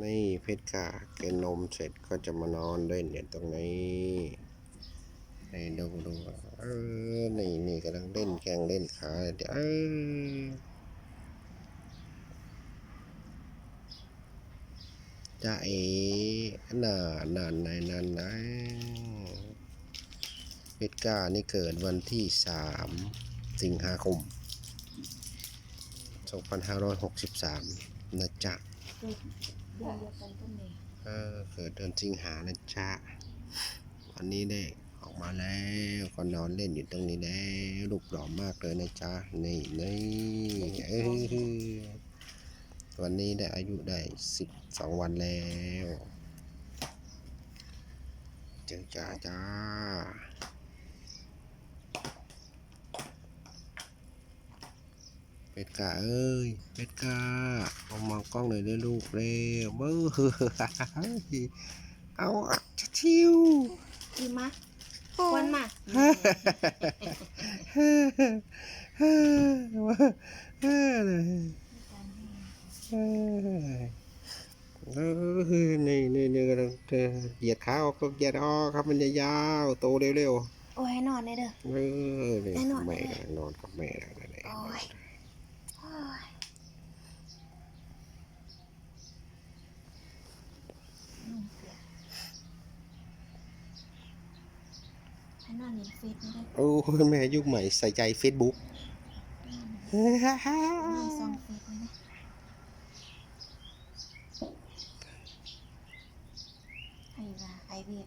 นี่เพชรกากินนมเสร็จก็จะมานอนเล่นเนี่ยตรงนี้นี่ดูดูเออนี่นี่กำลังเล่นแกงเล่นขาเดี๋ยวเออจะเอ๋น่านานไหนนานไหนเพชรกานี่เกิดวันที่สามสิงหาคม2563 นะจ๊ะ เดือนเดียวกันก็มีเออเกิดเดือนสิงหานะจ๊ะวันนี้ได้ออกมาแล้วก็นอนเล่นอยู่ตรงนี้แล้วรูปหล่อมากเลยนะจ๊ะนี่นี่เออวันนี้ได้อายุได้12วันแล้วเจ้าจ้าจ้า เป็ดกาเอ้ย เป็ดกาเอามองกล้องหน่อยเลยลูกเร็วเบ้อเอาอะชิวดีมะวันมาฮ่าฮ่าฮ่าฮ่าเลยฮ่าเออนี่นี่นี่กำลังเหยียดขาออกก็เหยียดออกครับมันจะยาวโตเร็วโอ้ยให้นอนได้เด้อๆเออนี่ได้นอนแม่ได้กำลังนอนกับแม่แล้วนั่นเองโอ้ยโอ้ยนุ่มเปียกให้ นอนเห็นเฟซไม่ได้โอ้ยแม่ยุคใหม่ใส่ใจเฟซบุ๊กนอนซองเฟซไม่ได้ไอ้ว่าไอเวีย